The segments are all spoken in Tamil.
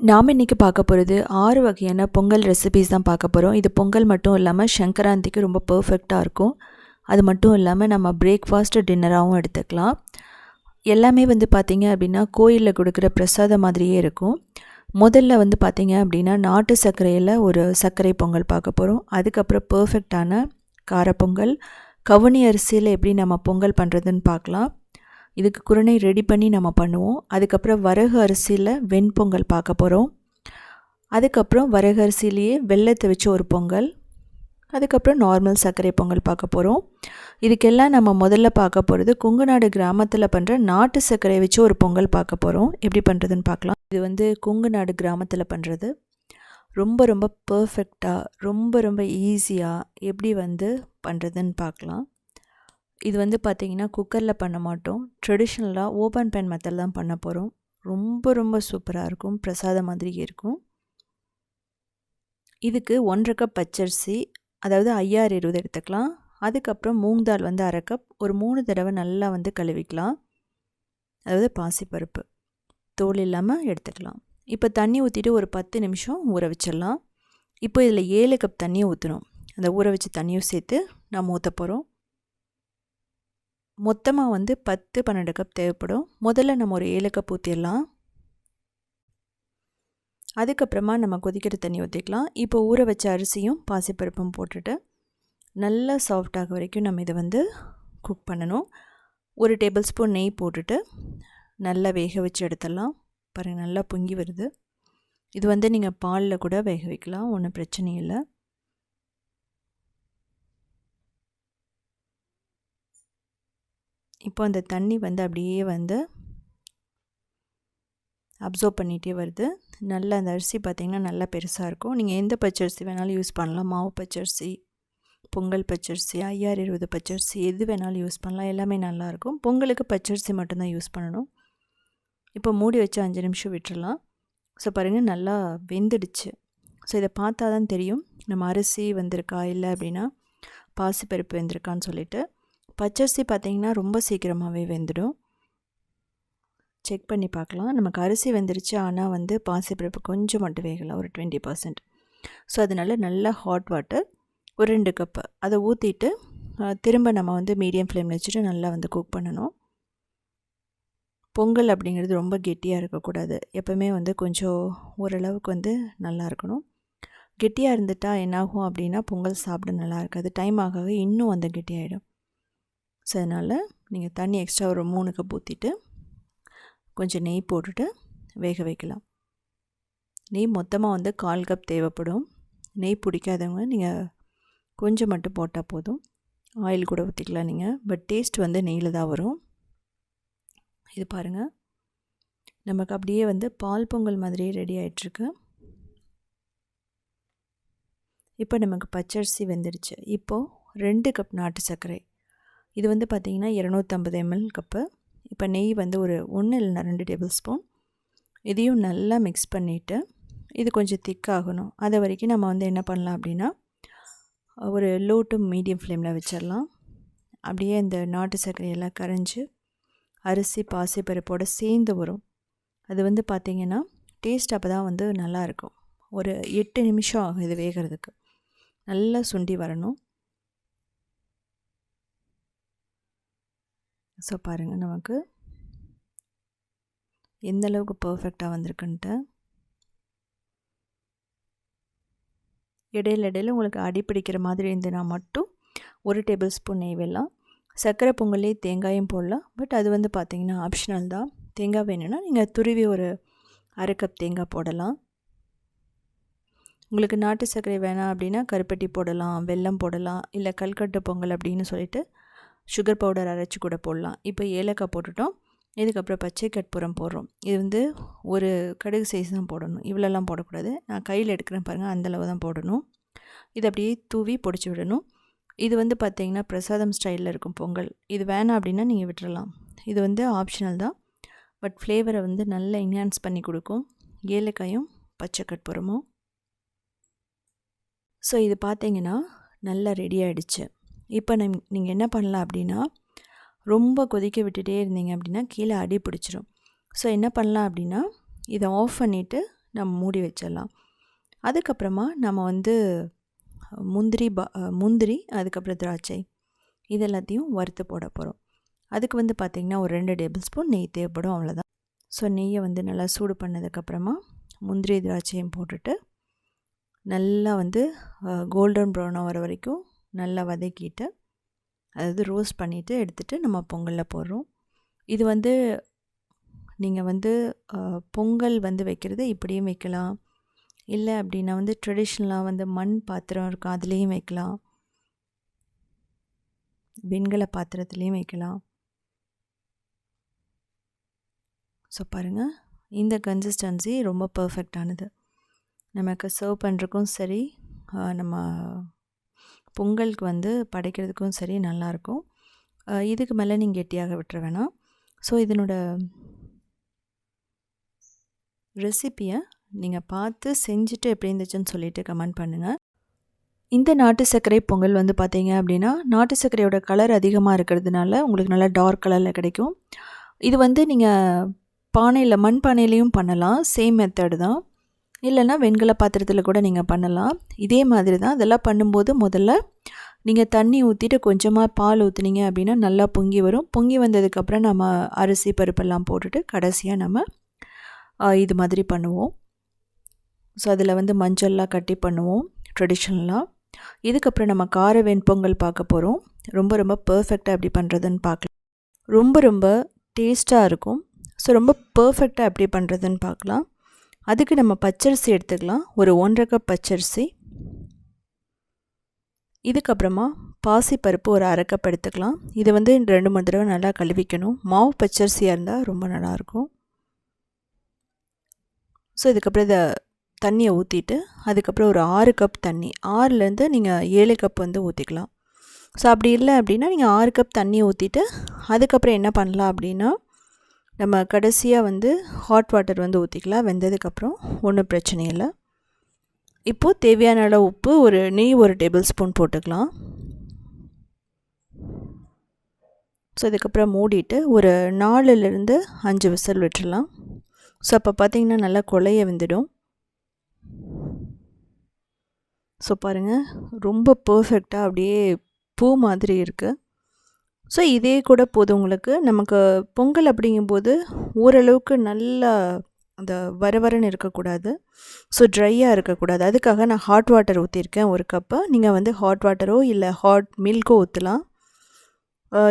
நாம் இன்றைக்கி பார்க்க போகிறது ஆறு வகையான பொங்கல் ரெசிபீஸ் தான் பார்க்க போகிறோம் இது பொங்கல் மட்டும் இல்லாமல் சங்கராந்திக்கு ரொம்ப பர்ஃபெக்டாக இருக்கும். அது மட்டும் இல்லாமல் நம்ம பிரேக்ஃபாஸ்ட் டின்னராகவும் எடுத்துக்கலாம். எல்லாமே வந்து பார்த்திங்க அப்படின்னா கோயிலில் கொடுக்குற பிரசாதம் மாதிரியே இருக்கும். முதல்ல வந்து பார்த்திங்க அப்படின்னா நாட்டு சர்க்கரையில் ஒரு சர்க்கரை பொங்கல் பார்க்க போகிறோம் அதுக்கப்புறம் பர்ஃபெக்டான காரப்பொங்கல் கவுனி அரிசியில் எப்படி நம்ம பொங்கல் பண்ணுறதுன்னு பார்க்கலாம். இதுக்கு குரணை ரெடி பண்ணி நம்ம பண்ணுவோம். அதுக்கப்புறம் வரகு அரிசியில் வெண்பொங்கல் பார்க்க போகிறோம் அதுக்கப்புறம் வரகு அரிசியிலேயே வெள்ளத்தை வச்சு ஒரு பொங்கல். அதுக்கப்புறம் நார்மல் சர்க்கரை பொங்கல் பார்க்க போகிறோம் இதுக்கெல்லாம் நம்ம முதல்ல பார்க்க போகிறது குங்குநாடு கிராமத்தில் பண்ணுற நாட்டு சர்க்கரை வச்சு ஒரு பொங்கல் பார்க்க போகிறோம் எப்படி பண்ணுறதுன்னு பார்க்கலாம். இது வந்து குங்குநாடு கிராமத்தில் பண்ணுறது ரொம்ப ரொம்ப பர்ஃபெக்டாக ரொம்ப ரொம்ப ஈஸியாக எப்படி வந்து பண்ணுறதுன்னு பார்க்கலாம். இது வந்து பார்த்திங்கன்னா குக்கரில் பண்ண மாட்டோம். ட்ரெடிஷ்னலாக ஓப்பன் பேன் மெத்தட் தான் பண்ண போகிறோம் ரொம்ப ரொம்ப சூப்பராக இருக்கும். பிரசாதம் மாதிரி இருக்கும். இதுக்கு ஒன்றரை கப் பச்சரிசி அதாவது ஐயாறு இருபது எடுத்துக்கலாம். அதுக்கப்புறம் மூங் தால் வந்து அரை கப் ஒரு மூணு தடவை நல்லா வந்து கழுவிக்கலாம். அதாவது பாசிப்பருப்பு. தோல் இல்லாமல் எடுத்துக்கலாம். இப்போ தண்ணி ஊற்றிட்டு ஒரு பத்து நிமிஷம் ஊற வச்சிடலாம். இப்போ இதில் ஏழு கப் தண்ணியை ஊற்றணும் அந்த ஊற வச்ச தண்ணியும் சேர்த்து நம்ம ஊற்ற போகிறோம் மொத்தமாக வந்து பத்து பன்னெண்டு கப் தேவைப்படும். முதல்ல நம்ம ஒரு ஏழு கப் ஊற்றிடலாம் அதுக்கப்புறமா நம்ம கொதிக்கிற தண்ணி ஊற்றிக்கலாம் இப்போ ஊற வச்ச அரிசியும் பாசிப்பருப்பும் போட்டுட்டு நல்லா சாஃப்டாக வரைக்கும் நம்ம இதை வந்து குக் பண்ணணும். ஒரு டேபிள் ஸ்பூன் நெய் போட்டுட்டு நல்லா வேக வச்சு எடுத்துடலாம். பாருங்கள் நல்லா பொங்கி வருது. இது வந்து நீங்கள் பாலில் கூட வேக வைக்கலாம். ஒன்றும் பிரச்சனை இல்லை. இப்போ அந்த தண்ணி வந்து அப்படியே வந்து அப்சர்வ் பண்ணிகிட்டே வருது. நல்ல அந்த அரிசி பார்த்திங்கன்னா நல்லா பெருசாக இருக்கும். நீங்கள் எந்த பச்சரிசி வேணாலும் யூஸ் பண்ணலாம். மாவு பச்சரிசி பொங்கல் பச்சரிசி ஐயாறு இருபது பச்சரிசி எது வேணாலும் யூஸ் பண்ணலாம். எல்லாமே நல்லாயிருக்கும் பொங்கலுக்கு பச்சரிசி மட்டும்தான் யூஸ் பண்ணணும். இப்போ மூடி வச்சு அஞ்சு நிமிஷம் விட்டுறலாம். ஸோ பாருங்கள் நல்லா வெந்துடுச்சு. ஸோ இதை பார்த்தா தான் தெரியும். நம்ம அரிசி வந்திருக்கா? இல்லை அப்படின்னா பாசிப்பருப்பு வெந்திருக்கான்னு சொல்லிட்டு. பச்சரிசி பார்த்திங்கன்னா ரொம்ப சீக்கிரமாகவே வெந்துடும். செக் பண்ணி பார்க்கலாம். நமக்கு அரிசி வெந்துருச்சு ஆனால் வந்து பாசிப்பருப்பு கொஞ்சம் மட்டும் வேகலாம் ஒரு டுவெண்ட்டி பர்சன்ட் ஸோ அதனால் நல்லா ஹாட் வாட்டர் ஒரு ரெண்டு கப்பு அதை ஊற்றிட்டு திரும்ப நம்ம வந்து மீடியம் ஃப்ளேமில் வச்சுட்டு நல்லா வந்து குக் பண்ணணும். பொங்கல் அப்படிங்கிறது ரொம்ப கெட்டியாக இருக்கக்கூடாது. எப்போவுமே வந்து கொஞ்சம் ஓரளவுக்கு வந்து நல்லா இருக்கணும். கெட்டியாக இருந்துட்டால் என்னாகும் அப்படின்னா பொங்கல் சாப்பிட நல்லா இருக்காது. டைம் ஆக இன்னும் வந்து கெட்டியாயிடும். ஸோ அதனால் நீங்கள் தண்ணி எக்ஸ்ட்ரா ஒரு மூணு கப் ஊற்றிட்டு கொஞ்சம் நெய் போட்டுட்டு வேக வைக்கலாம். நெய் மொத்தமாக வந்து கால் கப் தேவைப்படும். நெய் பிடிக்காதவங்க நீங்கள் கொஞ்சம் மட்டும் போட்டால் போதும். ஆயில் கூட ஊற்றிக்கலாம் நீங்கள் பட் டேஸ்ட் வந்து நெய்யில் தான் வரும். இது பாருங்கள் நமக்கு அப்படியே வந்து பால் பொங்கல் மாதிரியே ரெடி ஆகிட்டுருக்கு இப்போ நமக்கு பச்சரிசி வெந்துடுச்சு. இப்போது ரெண்டு கப் நாட்டு சர்க்கரை. இது வந்து பார்த்திங்கன்னா இரநூத்தம்பது எம்எல் கப்பு இப்போ நெய் வந்து ஒரு ஒன்று இல்லைனா ரெண்டு டேபிள் ஸ்பூன் இதையும் நல்லா மிக்ஸ் பண்ணிவிட்டு இது கொஞ்சம் திக்காகணும் அது வரைக்கும் நம்ம வந்து என்ன பண்ணலாம் அப்படின்னா ஒரு லோ டு மீடியம் ஃப்ளேமில் வச்சிடலாம். அப்படியே இந்த நாட்டு சர்க்கரையெல்லாம் கரைஞ்சி அரிசி பாசிப்பருப்போடு சேர்ந்து வரும். அது வந்து பார்த்திங்கன்னா டேஸ்ட் அப்போ தான் வந்து நல்லாயிருக்கும் ஒரு எட்டு நிமிஷம் ஆகும் இது வேகிறதுக்கு. நல்லா சுண்டி வரணும். ஸோ பாருங்கள் நமக்கு எந்த அளவுக்கு பர்ஃபெக்டாக வந்திருக்குன்ட்டு. இடையில இடையில உங்களுக்கு அடி பிடிக்கிற மாதிரி இருந்ததுன்னா மட்டும் ஒரு டேபிள் ஸ்பூன் நெய் வெல்லாம் சர்க்கரை பொங்கல்லே தேங்காயும் போடலாம். பட் அது வந்து பார்த்திங்கன்னா ஆப்ஷனல் தான். தேங்காய் வேணும்னா நீங்கள் துருவி ஒரு அரை கப் தேங்காய் போடலாம். உங்களுக்கு நாட்டு சர்க்கரை வேணாம் அப்படின்னா கருப்பட்டி போடலாம் வெல்லம் போடலாம் இல்லை கல்கட்டு பொங்கல் அப்படின்னு சொல்லிட்டு சுகர் பவுடர் அரைச்சி கூட போடலாம். இப்போ ஏலக்காய் போட்டுட்டோம். இதுக்கப்புறம் பச்சை கற்பூரம் போடுறோம். இது வந்து ஒரு கடுகு சைஸ் தான் போடணும். இவ்வளோலாம் போடக்கூடாது. நான் கையில் எடுக்கிறேன் பாருங்கள் அந்தளவு தான் போடணும். இது அப்படியே தூவி பொடிச்சு விடணும். இது வந்து பார்த்திங்கன்னா பிரசாதம் ஸ்டைலில் இருக்கும் பொங்கல். இது வேணாம் அப்படின்னா நீங்கள் விட்டுறலாம். இது வந்து ஆப்ஷனல் தான். பட் ஃப்ளேவரை வந்து நல்லா என்ஹான்ஸ் பண்ணி கொடுக்கும். ஏலக்காயும் பச்சை கற்பூரமும். ஸோ இது பார்த்தீங்கன்னா நல்லா ரெடி ஆகிடுச்சு இப்போ நம் நீங்கள் என்ன பண்ணலாம் அப்படின்னா ரொம்ப கொதிக்க விட்டுட்டே இருந்தீங்க அப்படின்னா கீழே அடி பிடிச்சிரும். ஸோ என்ன பண்ணலாம் அப்படின்னா இதை ஆஃப் பண்ணிவிட்டு நம்ம மூடி வச்சிடலாம். அதுக்கப்புறமா நம்ம வந்து முந்திரி பா முந்திரி அதுக்கப்புறம் திராட்சை இது எல்லாத்தையும் வறுத்து போட போகிறோம் அதுக்கு வந்து பார்த்திங்கன்னா ஒரு ரெண்டு டேபிள் ஸ்பூன் நெய் தேவைப்படும் அவ்வளோதான் ஸோ நெய்யை வந்து நல்லா சூடு பண்ணதுக்கப்புறமா முந்திரி திராட்சையும் போட்டுட்டு நல்லா வந்து கோல்டன் ப்ரௌனாக வர வரைக்கும் நல்லா வதக்கிட்டு அதாவது ரோஸ்ட் பண்ணிவிட்டு எடுத்துகிட்டு நம்ம பொங்கலில் போடுறோம். இது வந்து நீங்கள் வந்து பொங்கல் வந்து வைக்கிறது இப்படியும் வைக்கலாம். இல்லை அப்படின்னா வந்து ட்ரெடிஷ்னலாக வந்து மண் பாத்திரம் இருக்கும் அதுலேயும் வைக்கலாம். வெண்கல பாத்திரத்துலேயும் வைக்கலாம். ஸோ பாருங்கள் இந்த கன்சிஸ்டன்சி ரொம்ப பர்ஃபெக்டானது நமக்கு சர்வ் பண்ணுறக்கும் சரி நம்ம பொங்கலுக்கு வந்து படைக்கிறதுக்கும் சரி நல்லாயிருக்கும். இதுக்கு மேலே நீங்கள் கெட்டியாக விட்டுற வேணாம். ஸோ இதனோட ரெசிப்பியை நீங்கள் பார்த்து செஞ்சுட்டு எப்படி இருந்துச்சுன்னு சொல்லிவிட்டு கமெண்ட் பண்ணுங்கள் இந்த நாட்டு சர்க்கரை பொங்கல் வந்து பார்த்தீங்க அப்படின்னா நாட்டு சர்க்கரையோட கலர் அதிகமாக இருக்கிறதுனால உங்களுக்கு நல்லா டார்க் கலரில் கிடைக்கும். இது வந்து நீங்கள் பானையில் மண் பானையிலையும் பண்ணலாம். சேம் மெத்தடு தான். இல்லைன்னா வெண்கல பாத்திரத்தில் கூட நீங்கள் பண்ணலாம். இதே மாதிரி தான் அதெல்லாம் பண்ணும்போது முதல்ல நீங்கள் தண்ணி ஊற்றிட்டு கொஞ்சமாக பால் ஊற்றுனீங்க அப்படின்னா நல்லா பொங்கி வரும். பொங்கி வந்ததுக்கப்புறம் நம்ம அரிசி பருப்பெல்லாம் போட்டுட்டு கடைசியாக நம்ம இது மாதிரி பண்ணுவோம். ஸோ அதில் வந்து மஞ்சள்லாம் கட்டி பண்ணுவோம் ட்ரெடிஷ்னலாக இதுக்கப்புறம் நம்ம கார வெண்பொங்கல் பார்க்க போகிறோம் ரொம்ப ரொம்ப பர்ஃபெக்டாக எப்படி பண்ணுறதுன்னு பார்க்கலாம். ரொம்ப ரொம்ப டேஸ்ட்டாக இருக்கும். ஸோ ரொம்ப பர்ஃபெக்டாக எப்படி பண்ணுறதுன்னு பார்க்கலாம். அதுக்கு நம்ம பச்சரிசி எடுத்துக்கலாம். ஒரு ஒன்றரை கப் பச்சரிசி. இதுக்கப்புறமா பாசிப்பருப்பு ஒரு அரை கப் எடுத்துக்கலாம். இதை வந்து ரெண்டு மூணு தடவை நல்லா கழுவிக்கணும். மாவு பச்சரிசியாக இருந்தால் ரொம்ப நல்லாயிருக்கும். ஸோ இதுக்கப்புறம் இதை தண்ணியை ஊற்றிட்டு அதுக்கப்புறம் ஒரு ஆறு கப் தண்ணி. ஆறுலேருந்து நீங்கள் ஏழு கப் வந்து ஊற்றிக்கலாம் ஸோ அப்படி இல்லை அப்படின்னா நீங்கள் ஆறு கப் தண்ணி ஊற்றிட்டு அதுக்கப்புறம் என்ன பண்ணலாம் அப்படின்னா நம்ம கடைசியாக வந்து ஹாட் வாட்டர் வந்து ஊற்றிக்கலாம் வெந்ததுக்கப்புறம் ஒன்றும் பிரச்சனை இல்லை. இப்போது தேவையான அளவு உப்பு ஒரு நெய் ஒரு டேபிள் ஸ்பூன் போட்டுக்கலாம். ஸோ இதுக்கப்புறம் மூடிட்டு ஒரு நாலுலேருந்து அஞ்சு விசில் விட்டுடலாம். ஸோ அப்போ பார்த்திங்கன்னா நல்லா கொலைய வெந்துடும். ஸோ பாருங்கள் ரொம்ப பர்ஃபெக்டாக அப்படியே பூ மாதிரி இருக்குது ஸோ இதே கூட போதும் உங்களுக்கு நமக்கு பொங்கல் அப்படிங்கும்போது ஓரளவுக்கு நல்லா அந்த வரவரன்னு இருக்கக்கூடாது. ஸோ ட்ரையாக இருக்கக்கூடாது. அதுக்காக நான் ஹாட் வாட்டர் ஊற்றிருக்கேன் ஒரு கப்பு நீங்கள் வந்து ஹாட் வாட்டரோ இல்லை ஹாட் மில்க்கோ ஊற்றலாம்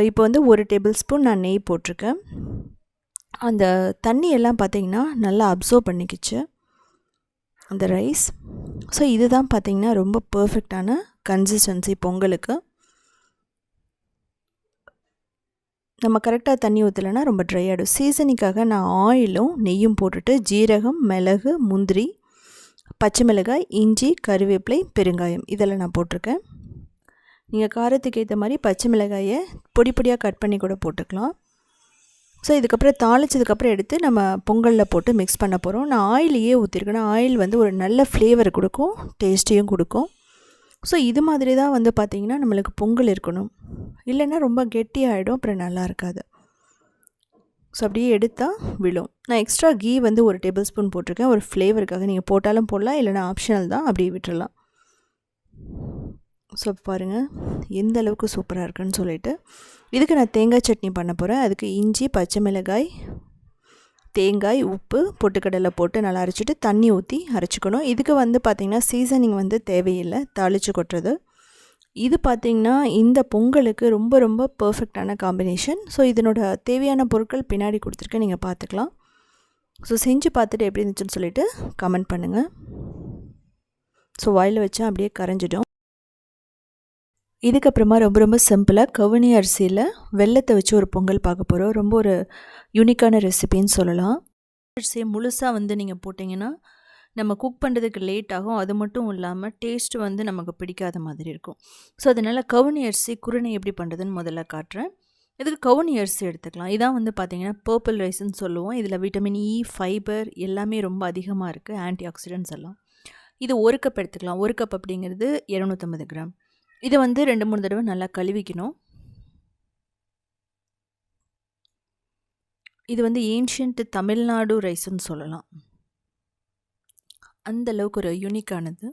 இப்போ வந்து ஒரு டேபிள் ஸ்பூன் நான் நெய் போட்டிருக்கேன். அந்த தண்ணி எல்லாம் பார்த்திங்கன்னா நல்லா அப்சர்வ் பண்ணிக்கிச்சு. அந்த ரைஸ் ஸோ இதுதான் பார்த்திங்கன்னா ரொம்ப பர்ஃபெக்டான கன்சிஸ்டன்சி பொங்கலுக்கு. நம்ம கரெக்டாக தண்ணி ஊற்றலைன்னா ரொம்ப ட்ரை ஆகிடும் சீசனிக்காக நான் ஆயிலும் நெய்யும் போட்டுட்டு ஜீரகம் மிளகு முந்திரி பச்சை மிளகாய் இஞ்சி கருவேப்பிலை பெருங்காயம். இதெல்லாம் நான் போட்டிருக்கேன். நீங்கள் காரத்துக்கு ஏற்ற மாதிரி பச்சை மிளகாயை பொடி பொடியாக கட் பண்ணி கூட போட்டுக்கலாம். ஸோ இதுக்கப்புறம் தாளிச்சதுக்கப்புறம் எடுத்து நம்ம பொங்கலில் போட்டு மிக்ஸ் பண்ண போகிறோம் நான் ஆயிலையே ஊற்றிருக்கேன் ஆயில் வந்து ஒரு நல்ல ஃப்ளேவர் கொடுக்கும் டேஸ்ட்டையும் கொடுக்கும். ஸோ இது மாதிரி தான் வந்து பார்த்திங்கன்னா நம்மளுக்கு பொங்கல் இருக்கணும். இல்லைன்னா ரொம்ப கெட்டியாகிடும் அப்புறம் நல்லா இருக்காது. ஸோ அப்படியே எடுத்தால் விழும். நான் எக்ஸ்ட்ரா கீ வந்து ஒரு டேபிள் ஸ்பூன் போட்டிருக்கேன். ஒரு ஃப்ளேவருக்காக நீங்கள் போட்டாலும் போடலாம் இல்லைனா ஆப்ஷனல் தான் அப்படியே விட்டுடலாம் ஸோ பாருங்கள் எந்த அளவுக்கு சூப்பராக இருக்குன்னு சொல்லிட்டு. இதுக்கு நான் தேங்காய் சட்னி பண்ண போகிறேன் அதுக்கு இஞ்சி பச்சை மிளகாய் தேங்காய் உப்பு பொட்டுக்கடலை போட்டு நல்லா அரைச்சிட்டு தண்ணி ஊற்றி அரைச்சிக்கணும். இதுக்கு வந்து பார்த்திங்கன்னா சீசனிங் வந்து தேவையில்லை தாளித்து கொட்டுறது. இது பார்த்திங்கன்னா இந்த பொங்கலுக்கு ரொம்ப ரொம்ப பர்ஃபெக்டான காம்பினேஷன் ஸோ இதனோட தேவையான பொருட்கள் பின்னாடி கொடுத்துருக்கேன் நீங்கள் பார்த்துக்கலாம் ஸோ செஞ்சு பார்த்துட்டு எப்படி இருந்துச்சுன்னு சொல்லிவிட்டு கமெண்ட் பண்ணுங்கள் ஸோ வாயில் வச்சா அப்படியே கரைஞ்சிடும். இதுக்கப்புறமா ரொம்ப ரொம்ப சிம்பிளாக கவுனி அரிசியில் வெள்ளத்தை வச்சு ஒரு பொங்கல் பார்க்க போகிறோம் ரொம்ப ஒரு யூனிக்கான ரெசிபின்னு சொல்லலாம். அரிசியை முழுசாக வந்து நீங்கள் போட்டிங்கன்னா நம்ம குக் பண்ணுறதுக்கு லேட் ஆகும். அது மட்டும் இல்லாமல் டேஸ்ட் வந்து நமக்கு பிடிக்காத மாதிரி இருக்கும். ஸோ அதனால் கவுனி அரிசி குருணை எப்படி பண்ணுறதுன்னு முதல்ல காட்டுறேன். இதுக்கு கவுனி அரிசி எடுத்துக்கலாம். இதான் வந்து பார்த்திங்கன்னா பர்பிள் ரைஸ்ன்னு சொல்லுவோம். இதில் விட்டமின் இ ஃபைபர் எல்லாமே ரொம்ப அதிகமாக இருக்குது ஆன்டி ஆக்சிடென்ட்ஸ் எல்லாம். இது ஒரு கப் எடுத்துக்கலாம். ஒரு கப் அப்படிங்கிறது இரநூத்தம்பது கிராம். இதை வந்து ரெண்டு மூணு தடவை நல்லா கழுவிக்கணும். இது வந்து ஏன்ஷியன்ட் தமிழ்நாடு ரைஸ்ன்னு சொல்லலாம். அந்த அளவுக்கு ஒரு யூனிக்கானது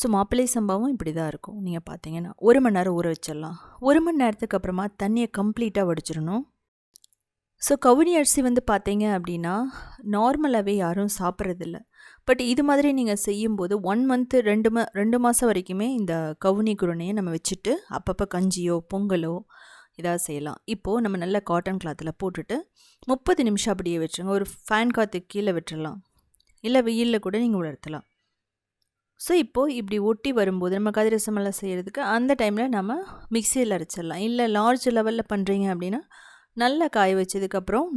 ஸோ மாப்பிள்ளை சம்பாவும் இப்படி தான் இருக்கும். நீங்கள் பார்த்தீங்கன்னா ஒரு மணி நேரம் ஊற வச்சிடலாம். ஒரு மணி நேரத்துக்கு அப்புறமா தண்ணியை கம்ப்ளீட்டாக வடிச்சிடணும். ஸோ கவுனி அரிசி வந்து பார்த்தீங்க அப்படின்னா நார்மலாகவே யாரும் சாப்பிட்றதில்ல. பட் இது மாதிரி நீங்கள் செய்யும்போது ஒன் மந்த்து ரெண்டு ம ரெண்டு மாதம் வரைக்குமே இந்த கவுனி குருணையை நம்ம வச்சுட்டு அப்பப்போ கஞ்சியோ பொங்கலோ இதாக செய்யலாம். இப்போது நம்ம நல்ல காட்டன் கிளாத்தில் போட்டுட்டு முப்பது நிமிஷம் அப்படியே வச்சுருங்க. ஒரு ஃபேன் காற்றுக்கு கீழே விட்டுறலாம். இல்லை வெயிலில் கூட நீங்கள் உலர்த்தலாம். ஸோ இப்போது இப்படி ஒட்டி வரும்போது நம்ம கதிரசமெல்லாம் செய்கிறதுக்கு அந்த டைமில் நம்ம மிக்சியில் அரைச்சிடலாம். இல்லை லார்ஜ் லெவலில் பண்ணுறீங்க அப்படின்னா நல்லா காய வச்சதுக்கப்புறம்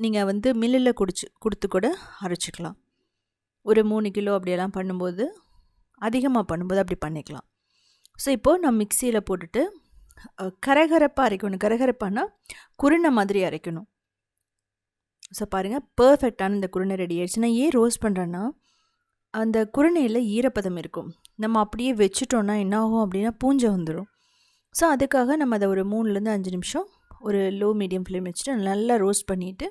நீங்கள் வந்து மில்லில் குடிச்சு கொடுத்து கூட அரைச்சிக்கலாம். ஒரு மூணு கிலோ அப்படியெல்லாம் பண்ணும்போது அதிகமாக பண்ணும்போது அப்படி பண்ணிக்கலாம். ஸோ இப்போது நான் மிக்சியில் போட்டுட்டு கரகரப்பாக அரைக்கணும். கரகரப்பானா குருணை மாதிரி அரைக்கணும். ஸோ பாருங்கள் பர்ஃபெக்டான இந்த குருணை ரெடி ஆயிடுச்சு. நான் ஏன் ரோஸ்ட் பண்ணுறேன்னா அந்த குருணையில் ஈரப்பதம் இருக்கும். நம்ம அப்படியே வச்சுட்டோன்னா என்ன ஆகும் அப்படின்னா பூஞ்சை வந்துடும் ஸோ அதுக்காக நம்ம அதை ஒரு மூணுலேருந்து அஞ்சு நிமிஷம் ஒரு லோ மீடியம் ஃப்ளேம் வச்சுட்டு நல்லா ரோஸ்ட் பண்ணிவிட்டு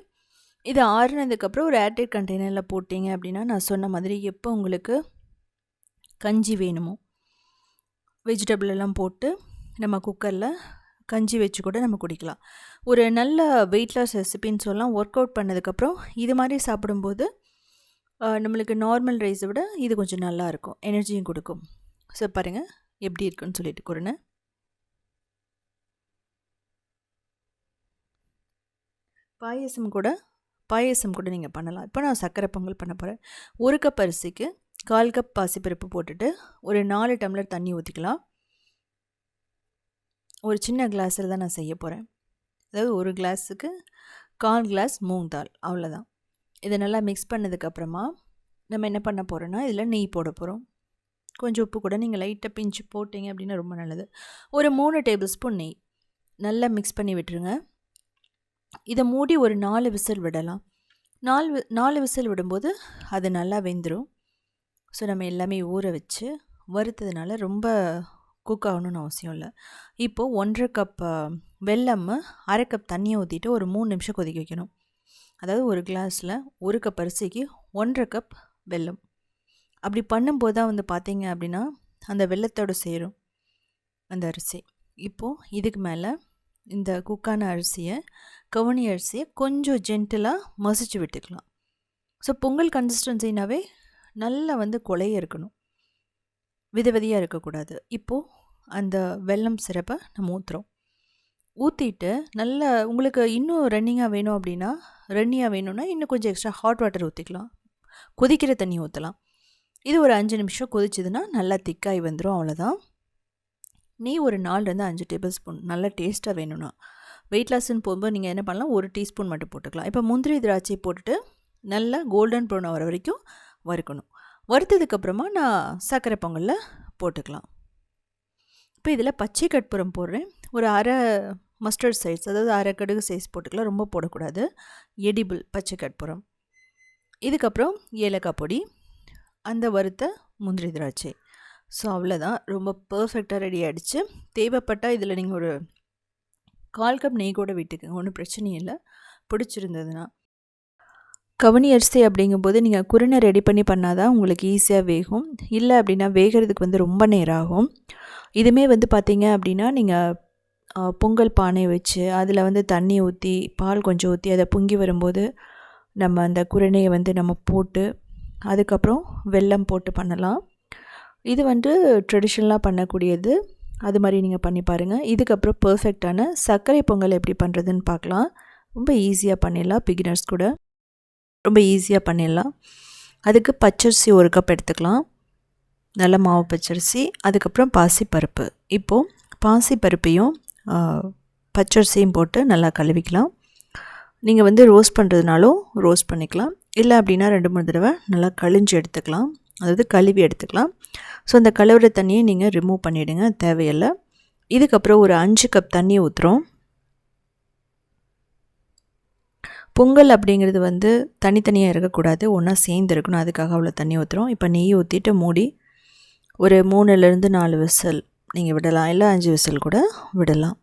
இது ஆறுனதுக்கப்புறம் ஒரு ஏர்டைட் கண்டெய்னரில் போட்டிங்க அப்படின்னா நான் சொன்ன மாதிரி எப்போ உங்களுக்கு கஞ்சி வேணுமோ வெஜிடபிள் எல்லாம் போட்டு நம்ம குக்கரில் கஞ்சி வச்சு கூட நம்ம குடிக்கலாம். ஒரு நல்ல வெயிட் லாஸ் ரெசிபின்னு சொல்லலாம். ஒர்க் அவுட் பண்ணதுக்கப்புறம் இது மாதிரி சாப்பிடும்போது நம்மளுக்கு நார்மல் ரைஸை விட இது கொஞ்சம் நல்லாயிருக்கும் எனர்ஜியும் கொடுக்கும். ஸோ பாருங்கள் எப்படி இருக்குன்னு சொல்லிட்டு குருணை. பாயசம் கூட பாயசம் கூட நீங்கள் பண்ணலாம். இப்போ நான் சர்க்கரை பொங்கல் பண்ண போகிறேன் ஒரு கப் அரிசிக்கு கால் கப் பாசிப்பருப்பு போட்டுட்டு ஒரு நாலு டம்ளர் தண்ணி ஊற்றிக்கலாம் ஒரு சின்ன கிளாஸில் தான் நான் செய்ய போகிறேன் அதாவது ஒரு கிளாஸுக்கு கால் கிளாஸ் மூங் தால் அவ்வளோதான் இதை நல்லா மிக்ஸ் பண்ணதுக்கப்புறமா நம்ம என்ன பண்ண போகிறோன்னா இதில் நெய் போட போகிறோம் கொஞ்சம் உப்பு கூட நீங்கள் லைட்டாக பிஞ்சு போட்டிங்க அப்படின்னா ரொம்ப நல்லது. ஒரு மூணு டேபிள் ஸ்பூன் நெய். நல்லா மிக்ஸ் பண்ணி விட்டுருங்க. இதை மூடி ஒரு நாலு விசில் விடலாம். நாலு நாலு விசில் விடும்போது அது நல்லா வெந்துடும் ஸோ நம்ம எல்லாமே ஊற வச்சு வறுத்ததுனால ரொம்ப குக் ஆகணும்னு அவசியம் இல்லை. இப்போது ஒன்றரை கப் வெல்லம் அரை கப் தண்ணியை ஊற்றிட்டு ஒரு மூணு நிமிஷம் கொதிக்க வைக்கணும். அதாவது ஒரு கிளாஸில் ஒரு கப் அரிசிக்கு ஒன்றரை கப் வெல்லம். அப்படி பண்ணும்போது தான் வந்து பார்த்தீங்க அப்படின்னா அந்த வெள்ளத்தோடு சேரும் அந்த அரிசி. இப்போது இதுக்கு மேலே இந்த குக்கான அரிசியை கவுனி அரிசியை கொஞ்சம் ஜென்டிலாக மசிச்சு விட்டுக்கலாம். ஸோ பொங்கல் கன்சிஸ்டன்சினாவே நல்லா வந்து கொலைய இருக்கணும். வித விதையாக இருக்கக்கூடாது. இப்போது அந்த வெல்லம் சிறப்பை நம்ம ஊற்றுறோம் ஊற்றிட்டு நல்ல உங்களுக்கு இன்னும் ரன்னிங்காக வேணும் அப்படின்னா ரன்னியாக வேணும்னா இன்னும் கொஞ்சம் எக்ஸ்ட்ரா ஹாட் வாட்டர் ஊற்றிக்கலாம் கொதிக்கிற தண்ணி ஊற்றலாம் இது ஒரு அஞ்சு நிமிஷம் கொதிச்சதுன்னா நல்லா திக்காகி வந்துடும் அவ்வளோதான் நீ ஒரு நாலுலேருந்து அஞ்சு டேபிள் ஸ்பூன் நல்லா டேஸ்ட்டாக வேணும்னா. வெயிட் லாஸ்ன்னு போகும்போது நீங்கள் என்ன பண்ணலாம்? ஒரு டீஸ்பூன் மட்டும் போட்டுக்கலாம். இப்போ முந்திரி திராட்சை போட்டுட்டு நல்லா கோல்டன் ப்ரௌன் வர வரைக்கும் வறுக்கணும். வறுத்ததுக்கப்புறமா நான் சர்க்கரை பொங்கலில் போட்டுக்கலாம். இப்போ இதில் பச்சை கற்பூரம் போடுறேன். ஒரு அரை மஸ்டர்ட் சைஸ் அதாவது அரை கடுகு சைஸ் போட்டுக்கலாம். ரொம்ப போடக்கூடாது. எடிபிள் பச்சை கற்பூரம். இதுக்கப்புறம் ஏலக்காய் பொடி அந்த வறுத்த முந்திரி திராட்சை. ஸோ அவ்வளோதான் ரொம்ப பர்ஃபெக்டாக ரெடி ஆகிடுச்சு தேவைப்பட்டால் இதில் நீங்கள் ஒரு கால் கப் நெய் கூட விட்டுக்கோங்க ஒன்றும் பிரச்சனை இல்லை. பிடிச்சிருந்ததுன்னா. கவனி அரிசி அப்படிங்கும்போது நீங்கள் குருணை ரெடி பண்ணி பண்ணால் தான் உங்களுக்கு ஈஸியாக வேகும். இல்லை அப்படின்னா வேகிறதுக்கு வந்து ரொம்ப நேரம் ஆகும் இதுவுமே வந்து பார்த்திங்க அப்படின்னா நீங்கள் பொங்கல் பானை வச்சு அதில் வந்து தண்ணி ஊற்றி பால் கொஞ்சம் ஊற்றி அதை பொங்கி வரும்போது நம்ம அந்த குருணையை வந்து நம்ம போட்டு அதுக்கப்புறம் வெல்லம் போட்டு பண்ணலாம். இது வந்து ட்ரெடிஷ்னலாக பண்ணக்கூடியது. அது மாதிரி நீங்கள் பண்ணி பாருங்கள் இதுக்கப்புறம் பர்ஃபெக்டான சர்க்கரை பொங்கல் எப்படி பண்ணுறதுன்னு பார்க்கலாம். ரொம்ப ஈஸியாக பண்ணிடலாம் பிகினர்ஸ் கூட. ரொம்ப ஈஸியாக பண்ணிடலாம். அதுக்கு பச்சரிசி ஒரு கப் எடுத்துக்கலாம். நல்ல மாவு பச்சரிசி அதுக்கப்புறம் பாசிப்பருப்பு. இப்போது பாசிப்பருப்பையும் பச்சரிசியும் போட்டு நல்லா கழுவிக்கலாம். நீங்கள் வந்து ரோஸ்ட் பண்ணுறதுனாலும் ரோஸ்ட் பண்ணிக்கலாம். இல்லை அப்படின்னா ரெண்டு மூணு தடவை நல்லா கழிஞ்சு எடுத்துக்கலாம். அதாவது கழுவி எடுத்துக்கலாம். ஸோ அந்த கழுவுற தண்ணியை நீங்கள் ரிமூவ் பண்ணிவிடுங்க தேவையில்லை. இதுக்கப்புறம் ஒரு அஞ்சு கப் தண்ணி ஊற்றுறோம் பொங்கல் அப்படிங்கிறது வந்து தனித்தனியாக இருக்கக்கூடாது. ஒன்றா சேர்ந்து இருக்கணும். அதுக்காக அவ்வளோ தண்ணி ஊற்றுறோம் இப்போ நெய் ஊற்றிட்டு மூடி ஒரு மூணுலேருந்து நாலு விசில் நீங்கள் விடலாம். இல்லை அஞ்சு விசில் கூட விடலாம்.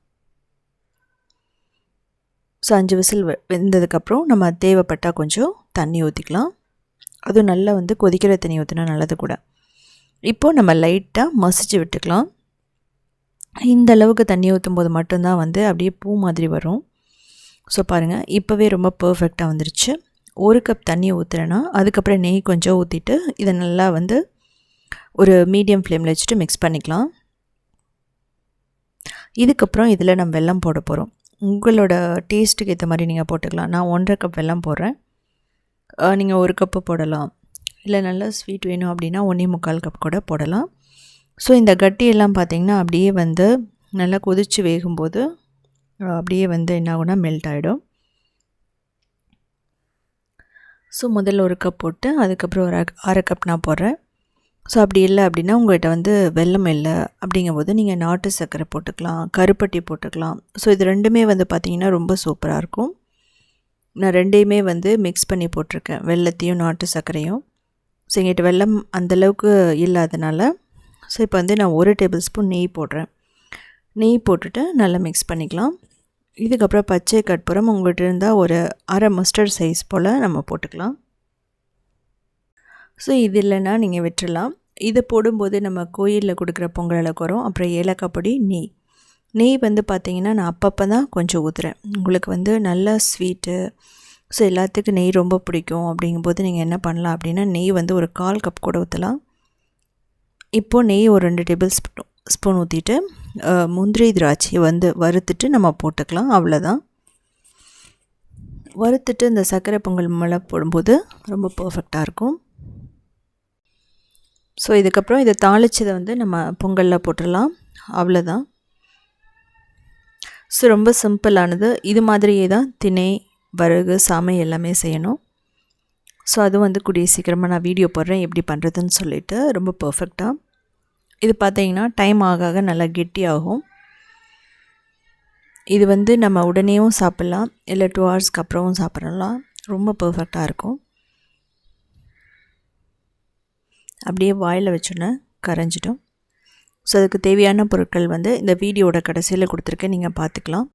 ஸோ அஞ்சு விசில் வெந்ததுக்கப்புறம் நம்ம தேவைப்பட்டால் கொஞ்சம் தண்ணி ஊற்றிக்கலாம் அதுவும் நல்லா வந்து கொதிக்கிற தண்ணி ஊற்றினா நல்லது கூட. இப்போது நம்ம லைட்டாக மசிச்சு விட்டுக்கலாம். இந்த அளவுக்கு தண்ணி ஊற்றும் போது மட்டும்தான் வந்து அப்படியே பூ மாதிரி வரும். ஸோ பாருங்கள் இப்போவே ரொம்ப பர்ஃபெக்டாக வந்துருச்சு. ஒரு கப் தண்ணி ஊற்றுறேன்னா அதுக்கப்புறம் நெய் கொஞ்சம் ஊற்றிட்டு இதை நல்லா வந்து ஒரு மீடியம் ஃப்ளேமில் வச்சுட்டு மிக்ஸ் பண்ணிக்கலாம். இதுக்கப்புறம் இதில் நம்ம வெல்லம் போட போகிறோம் உங்களோட டேஸ்ட்டுக்கு ஏற்ற மாதிரி நீங்கள் போட்டுக்கலாம். நான் ஒன்றரை கப் வெல்லம் போடுறேன். நீங்கள் ஒரு கப்பு போடலாம். இல்லை நல்லா ஸ்வீட் வேணும் அப்படின்னா ஒன்றே முக்கால் கப் கூட போடலாம். ஸோ இந்த கட்டியெல்லாம் பார்த்திங்கன்னா அப்படியே வந்து நல்லா கொதித்து வேகும்போது அப்படியே வந்து என்ன ஆகுனா மெல்ட் ஆகிடும் ஸோ முதல்ல ஒரு கப் போட்டு அதுக்கப்புறம் ஒரு அரை கப் நான் போடுறேன். ஸோ அப்படி இல்லை அப்படின்னா உங்கள்கிட்ட வந்து வெல்லம் இல்லை அப்படிங்கும்போது நீங்கள் நாட்டு சர்க்கரை போட்டுக்கலாம் கருப்பட்டி போட்டுக்கலாம். ஸோ இது ரெண்டுமே வந்து பார்த்திங்கன்னா ரொம்ப சூப்பராக இருக்கும். நான் ரெண்டையுமே வந்து மிக்ஸ் பண்ணி போட்டிருக்கேன். வெள்ளத்தையும் நாட்டு சர்க்கரையும். ஸோ எங்கிட்ட வெள்ளம் அந்தளவுக்கு இல்லாதனால ஸோ இப்போ வந்து நான் ஒரு டேபிள் ஸ்பூன் நெய் போடுறேன். நெய் போட்டுட்டு நல்லா மிக்ஸ் பண்ணிக்கலாம். இதுக்கப்புறம் பச்சை கற்பூரம் உங்கள்கிட்ட இருந்தால் ஒரு அரை மஸ்டர்ட் சைஸ் போல் நம்ம போட்டுக்கலாம். ஸோ இது இல்லைன்னா நீங்கள் விட்டுடலாம் இதை போடும்போது நம்ம கோயிலில் கொடுக்குற பொங்கல் அளவுக்கு வரும் அப்புறம் ஏலக்காய் பொடி நெய். நெய் வந்து பார்த்திங்கன்னா நான் அப்பப்போ தான் கொஞ்சம் ஊற்றுறேன் உங்களுக்கு வந்து நல்லா ஸ்வீட்டு ஸோ எல்லாத்துக்கும் நெய் ரொம்ப பிடிக்கும் அப்படிங்கும்போது நீங்கள் என்ன பண்ணலாம் அப்படின்னா நெய் வந்து ஒரு கால் கப் கூட ஊற்றலாம் இப்போது நெய் ஒரு ரெண்டு டேபிள் ஸ்பூன் ஸ்பூன் ஊற்றிட்டு முந்திரி திராட்சையை வந்து வறுத்துட்டு நம்ம போட்டுக்கலாம் அவ்வளோதான் வறுத்துட்டு இந்த சர்க்கரை பொங்கல் மேலே போடும்போது ரொம்ப பர்ஃபெக்டாக இருக்கும். ஸோ இதுக்கப்புறம் இதை தாளித்ததை வந்து நம்ம பொங்கலில் போட்டுடலாம் அவ்வளோதான் ஸோ ரொம்ப சிம்பிளானது இது மாதிரியே தான் திணை வரகு சாமை எல்லாமே செய்யணும். ஸோ அது வந்து கூடிய சீக்கிரமாக நான் வீடியோ போடுறேன் எப்படி பண்ணுறதுன்னு சொல்லிவிட்டு ரொம்ப பர்ஃபெக்டாக இது பார்த்தீங்கன்னா டைம் ஆக ஆக நல்லா கெட்டியாகும். இது வந்து நம்ம உடனேவும் சாப்பிட்லாம் இல்லை டூ ஹவர்ஸ்க்கு அப்புறமும் சாப்பிட்றலாம் ரொம்ப பர்ஃபெக்டாக இருக்கும். அப்படியே வாயில் வச்சோன்னே கரைஞ்சிடும். ஸோ அதுக்கு தேவையான பொருட்கள் வந்து இந்த வீடியோட கடைசியில் கொடுத்துருக்கேன். நீங்கள் பார்த்துக்கலாம்.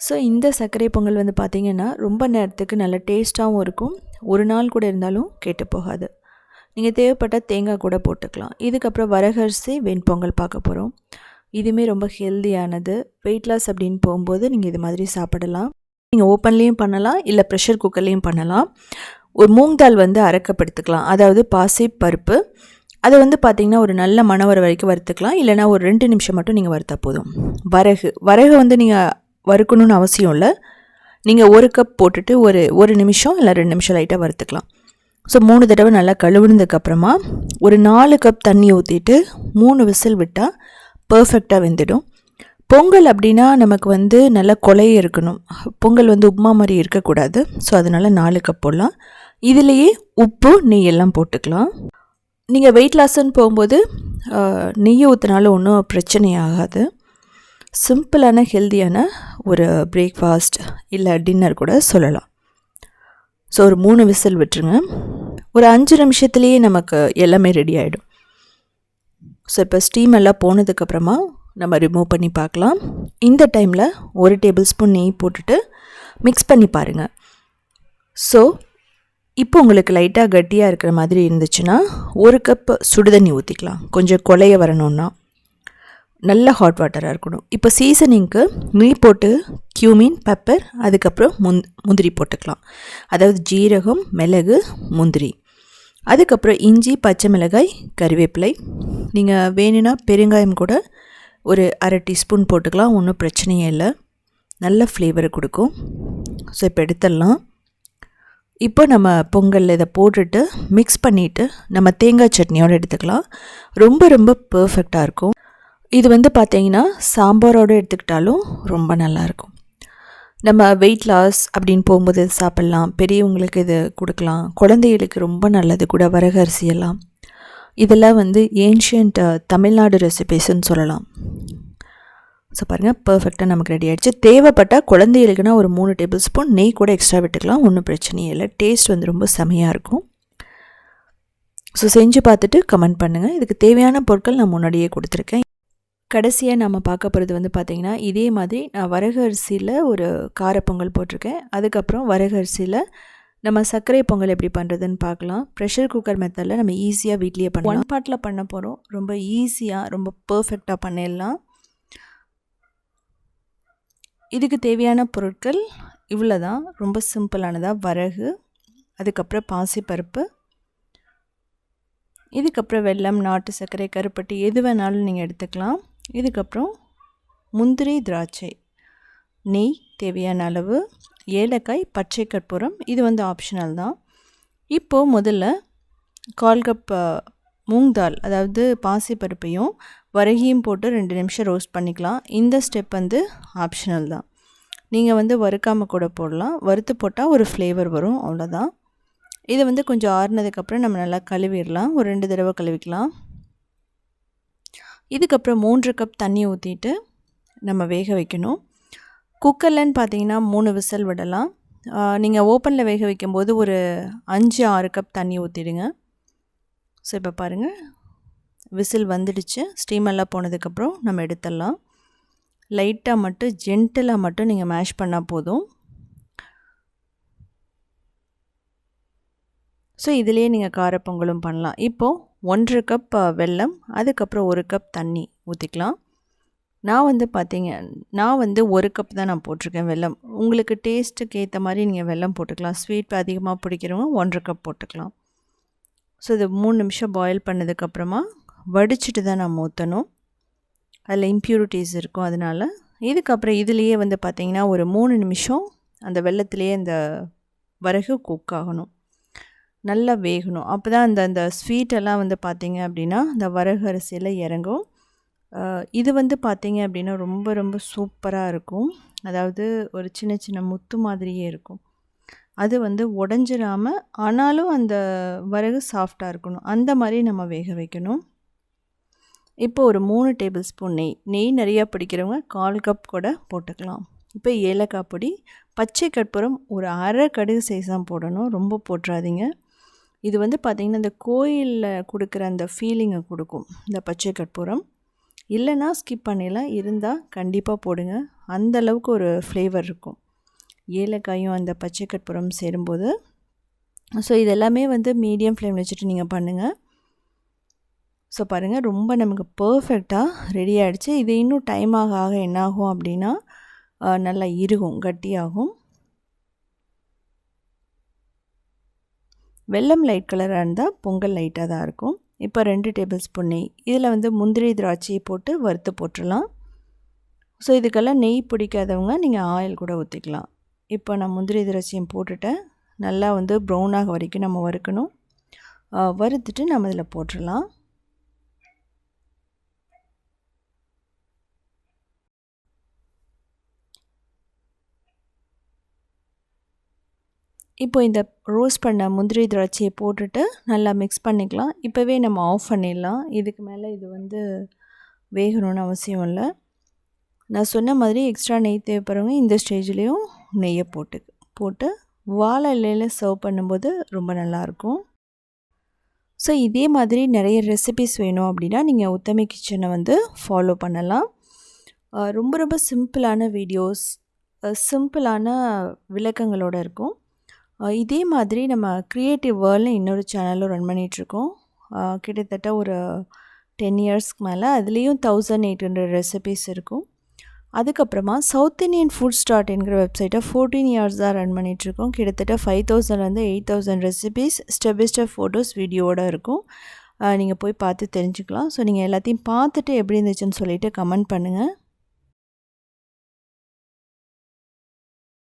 ஸோ இந்த சர்க்கரை பொங்கல் வந்து பார்த்திங்கன்னா ரொம்ப நேரத்துக்கு நல்ல டேஸ்ட்டாகவும் இருக்கும். ஒரு நாள் கூட இருந்தாலும் கெட்டு போகாது. நீங்கள் தேவைப்பட்டால் தேங்காய் கூட போட்டுக்கலாம். இதுக்கப்புறம் வரகரிசி வெண்பொங்கல் பார்க்க போகிறோம் இதுவுமே ரொம்ப ஹெல்த்தியானது வெயிட் லாஸ் அப்படின்னு போகும்போது நீங்கள் இது மாதிரி சாப்பிடலாம். நீங்கள் ஓப்பன்லேயும் பண்ணலாம் இல்லை ப்ரெஷர் குக்கர்லேயும் பண்ணலாம். ஒரு மூங் தால் வந்து அரைக்கப்படுத்துக்கலாம். அதாவது பாசி பருப்பு அதை வந்து பார்த்திங்கன்னா ஒரு நல்ல மணவர வரைக்கும் வறுத்துக்கலாம். இல்லைனா ஒரு ரெண்டு நிமிஷம் மட்டும் நீங்கள் வறுத்தா போதும். வரகு. வரகு வந்து நீங்கள் வறுக்கணும்னு அவசியம் இல்லை. நீங்கள் ஒரு கப் போட்டுட்டு ஒரு ஒரு நிமிஷம் இல்லை ரெண்டு நிமிஷம் லைட்டாக வறுத்துக்கலாம். ஸோ மூணு தடவை நல்லா கழுவுனதுக்கப்புறமா ஒரு நாலு கப் தண்ணி ஊற்றிட்டு மூணு விசில் விட்டால் பர்ஃபெக்டாக வெந்துடும். பொங்கல் அப்படின்னா நமக்கு வந்து நல்லா கொலைய இருக்கணும். பொங்கல் வந்து உப்மா மாதிரி இருக்கக்கூடாது. ஸோ அதனால் நாலு கப் போடலாம். இதுலேயே உப்பு நெய் எல்லாம் போட்டுக்கலாம். நீங்கள் வெயிட் லாஸ்ன்னு போகும்போது நெய் ஊற்றினாலும் ஒன்றும் பிரச்சனை ஆகாது. சிம்பிளான ஹெல்த்தியான ஒரு பிரேக்ஃபாஸ்ட் இல்லை டின்னர் கூட சொல்லலாம். ஸோ ஒரு மூணு விசில் விட்டுருங்க. ஒரு அஞ்சு நிமிஷத்துலேயே நமக்கு எல்லாமே ரெடி ஆகிடும் ஸோ இப்போ ஸ்டீம் எல்லாம் போனதுக்கப்புறமா நம்ம ரிமூவ் பண்ணி பார்க்கலாம். இந்த டைமில் ஒரு டேபிள் ஸ்பூன் நெய் போட்டுட்டு மிக்ஸ் பண்ணி பாருங்கள் ஸோ இப்போ உங்களுக்கு லைட்டாக கட்டியாக இருக்கிற மாதிரி இருந்துச்சுன்னா ஒரு கப் சுடுதண்ணி ஊற்றிக்கலாம் கொஞ்சம் கொலைய வரணுன்னா நல்ல ஹாட் வாட்டராக இருக்கணும். இப்போ சீசனிங்க்கு நெய் போட்டு கியூமீன் பெப்பர் அதுக்கப்புறம் முந் முந்திரி போட்டுக்கலாம். அதாவது ஜீரகம் மிளகு முந்திரி. அதுக்கப்புறம் இஞ்சி பச்சை மிளகாய் கறிவேப்பிலை. நீங்கள் வேணும்னா பெருங்காயம் கூட ஒரு அரை டீஸ்பூன் போட்டுக்கலாம். ஒன்றும் பிரச்சனையே இல்லை. நல்ல ஃப்ளேவரை கொடுக்கும். ஸோ இப்போ எடுத்துடலாம். இப்போ நம்ம பொங்கல் இதை போட்டுட்டு மிக்ஸ் பண்ணிவிட்டு நம்ம தேங்காய் சட்னியோடு எடுத்துக்கலாம். ரொம்ப ரொம்ப பர்ஃபெக்டாக இருக்கும். இது வந்து பார்த்திங்கன்னா சாம்பாரோடு எடுத்துக்கிட்டாலும் ரொம்ப நல்லாயிருக்கும் நம்ம வெயிட் லாஸ் அப்படின்னு போகும்போது சாப்பிட்லாம். பெரியவங்களுக்கு இது கொடுக்கலாம். குழந்தைகளுக்கு ரொம்ப நல்லது கூட வரகரிசி எல்லாம். இதெல்லாம் வந்து ஏன்ஷியன்ட் தமிழ்நாடு ரெசிபீஸ்ன்னு சொல்லலாம். ஸோ பாருங்கள் பர்ஃபெக்டாக நமக்கு ரெடி ஆகிடுச்சு தேவைப்பட்டால் குழந்தைகளுக்குனா ஒரு மூணு டேபிள் ஸ்பூன் நெய் கூட எக்ஸ்ட்ரா விட்டுக்கலாம் ஒன்றும் பிரச்சனையே இல்லை. டேஸ்ட் வந்து ரொம்ப செமையாக இருக்கும். ஸோ செஞ்சு பார்த்துட்டு கமெண்ட் பண்ணுங்கள் இதுக்கு தேவையான பொருட்கள் நான் முன்னாடியே கொடுத்துருக்கேன். கடைசியாக நம்ம பார்க்க போகிறது வந்து பார்த்திங்கன்னா இதே மாதிரி நான் வரகு அரிசியில் ஒரு காரப்பொங்கல் போட்டிருக்கேன். அதுக்கப்புறம் வரகு அரிசியில் நம்ம சர்க்கரை பொங்கல் எப்படி பண்ணுறதுன்னு பார்க்கலாம். ப்ரெஷர் குக்கர் மெத்தடில் நம்ம ஈஸியாக வீட்லேயே பண்ணலாம். ஒன் பாட்டில் பண்ண போகிறோம் ரொம்ப ஈஸியாக ரொம்ப பர்ஃபெக்டாக பண்ணிடலாம். இதுக்கு தேவையான பொருட்கள் இவ்வளோ தான் ரொம்ப சிம்பிளானதாக வரகு அதுக்கப்புறம் பாசிப்பருப்பு இதுக்கப்புறம் வெல்லம் நாட்டு சர்க்கரை கருப்பட்டி எது வேணாலும் நீங்கள் எடுத்துக்கலாம். இதுக்கப்புறம் முந்திரி திராட்சை. நெய் தேவையான அளவு ஏலக்காய் பச்சை கற்பூரம் இது வந்து ஆப்ஷனல் தான். இப்போது முதல்ல கால் கப் மூங் தால் அதாவது பாசிப்பருப்பையும் வரகியும் போட்டு ரெண்டு நிமிஷம் ரோஸ்ட் பண்ணிக்கலாம். இந்த ஸ்டெப் வந்து ஆப்ஷனல் தான். நீங்கள் வந்து வறுக்காமல் கூட போடலாம். வறுத்து போட்டால் ஒரு ஃப்ளேவர் வரும் அவ்வளோதான் இதை வந்து கொஞ்சம் ஆறுனதுக்கப்புறம் நம்ம நல்லா கழுவிடலாம். ஒரு ரெண்டு தடவை கழுவிக்கலாம். இதுக்கப்புறம் மூன்று கப் தண்ணி ஊற்றிட்டு நம்ம வேக வைக்கணும். குக்கர்லன்னு பார்த்தீங்கன்னா மூணு விசல் விடலாம். நீங்கள் ஓப்பனில் வேக வைக்கும்போது ஒரு அஞ்சு ஆறு கப் தண்ணி ஊற்றிடுங்க ஸோ இப்போ பாருங்கள் விசில் வந்துடுச்சு. ஸ்டீமெல்லாம் போனதுக்கப்புறம் நம்ம எடுத்துடலாம். லைட்டாக மட்டும் ஜென்டலாக மட்டும் நீங்கள் மேஷ் பண்ணால் போதும். ஸோ இதிலேயே நீங்கள் காரப்பொங்கலும் பண்ணலாம். இப்போது ஒன்றரை கப் வெல்லம் அதுக்கப்புறம் ஒரு கப் தண்ணி ஊற்றிக்கலாம் நான் வந்து பார்த்தீங்க நான் வந்து ஒரு கப் தான் நான் போட்டிருக்கேன் வெல்லம். உங்களுக்கு டேஸ்ட்டுக்கு ஏற்ற மாதிரி நீங்கள் வெல்லம் போட்டுக்கலாம். ஸ்வீட் அதிகமாக பிடிக்கிறவங்க ஒன்றரை கப் போட்டுக்கலாம். ஸோ இது மூணு நிமிஷம் பாயில் பண்ணதுக்கப்புறமா வடிச்சிட்டு தான் நம்ம ஊற்றணும் அதில் இம்ப்யூரிட்டிஸ் இருக்கும் அதனால். இதுக்கப்புறம் இதுலேயே வந்து பார்த்திங்கன்னா ஒரு மூணு நிமிஷம் அந்த வெள்ளத்துலேயே அந்த வரகு குக் ஆகணும். நல்லா வேகணும். அப்போ தான் அந்த அந்த ஸ்வீட்டெல்லாம் வந்து பார்த்திங்க அப்படின்னா அந்த வரகு அரிசியில் இறங்கும். இது வந்து பார்த்திங்க அப்படின்னா ரொம்ப ரொம்ப சூப்பராக இருக்கும். அதாவது ஒரு சின்ன சின்ன முத்து மாதிரியே இருக்கும். அது வந்து உடஞ்சிராமல் ஆனாலும் அந்த வரகு சாஃப்டாக இருக்கணும். அந்த மாதிரி நம்ம வேக வைக்கணும். இப்போ ஒரு மூணு டேபிள் ஸ்பூன் நெய். நெய் நிறையா பிடிக்கிறவங்க கால் கப் கூட போட்டுக்கலாம். இப்போ ஏலக்காய் பொடி பச்சை கற்பூரம் ஒரு அரை கடுகு சைஸ் தான் போடணும். ரொம்ப போட்டுறாதீங்க இது வந்து பார்த்திங்கன்னா இந்த கோயிலில் கொடுக்குற அந்த ஃபீலிங்கை கொடுக்கும் இந்த பச்சை கற்பூரம். இல்லைன்னா ஸ்கிப் பண்ணிடலாம். இருந்தால் கண்டிப்பாக போடுங்க. அந்த அளவுக்கு ஒரு ஃப்ளேவர் இருக்கும். ஏலக்காயும் அந்த பச்சை கற்பூரம் சேரும்போது. ஸோ இதெல்லாமே வந்து மீடியம் ஃப்ளேம் வச்சுட்டு நீங்கள் பண்ணுங்கள் ஸோ பாருங்கள் ரொம்ப நமக்கு பர்ஃபெக்டாக ரெடி ஆகிடுச்சு இது இன்னும் டைம் ஆக ஆக என்னாகும் அப்படின்னா நல்லா இருகும் கட்டியாகும். வெள்ளம் லைட் கலராக இருந்தால் பொங்கல் லைட்டாக தான் இருக்கும். இப்போ ரெண்டு டேபிள் ஸ்பூன் நெய். இதில் வந்து முந்திரி திராட்சையை போட்டு வறுத்து போட்டுடலாம். ஸோ இதுக்கெல்லாம் நெய் பிடிக்காதவங்க நீங்கள் ஆயில் கூட ஊற்றிக்கலாம் இப்போ நான் முந்திரி திராட்சையும் போட்டுட்டேன். நல்லா வந்து ப்ரௌனாக வரைக்கும் நம்ம வறுக்கணும். வறுத்துட்டு நம்ம இதில் போட்டுடலாம். இப்போ இந்த ரோஸ்ட் பண்ண முந்திரி திராட்சையை போட்டுட்டு நல்லா மிக்ஸ் பண்ணிக்கலாம். இப்போவே நம்ம ஆஃப் பண்ணிடலாம். இதுக்கு மேலே இது வந்து வேகணும்னு அவசியம் இல்லை. நான் சொன்ன மாதிரி எக்ஸ்ட்ரா நெய் தேவைப்படுறவங்க இந்த ஸ்டேஜ்லேயும் நெய்யை போட்டு போட்டு வாழை இலையில் சர்வ் பண்ணும்போது ரொம்ப நல்லாயிருக்கும் ஸோ இதே மாதிரி நிறைய ரெசிபிஸ் வேணும் அப்படின்னா நீங்கள் உத்தமி கிச்சனை வந்து ஃபாலோ பண்ணலாம். ரொம்ப ரொம்ப சிம்பிளான வீடியோஸ் சிம்பிளான விளக்கங்களோடு இருக்கும். இதே மாதிரி நம்ம க்ரியேட்டிவ் வேர்ல்டில் இன்னொரு சேனலும் ரன் பண்ணிகிட்ருக்கோம் கிட்டத்தட்ட ஒரு டென் இயர்ஸ்க்கு மேலே அதுலேயும் தௌசண்ட் எயிட் ஹண்ட்ரட் ரெசிபீஸ் இருக்கும். அதுக்கப்புறமா சவுத் இண்டியன் ஃபுட் ஸ்டார்ட் என்கிற வெப்சைட்டை ஃபோர்டீன் இயர்ஸ் தான் ரன் பண்ணிகிட்ருக்கோம் கிட்டத்தட்ட ஃபைவ் தௌசண்ட்லேருந்து eight thousand recipes step by step photos வீடியோவோட இருக்கும். நீங்கள் போய் பார்த்து தெரிஞ்சுக்கலாம். ஸோ நீங்கள் எல்லாத்தையும் பார்த்துட்டு எப்படி இருந்துச்சுன்னு சொல்லிவிட்டு கமெண்ட் பண்ணுங்கள்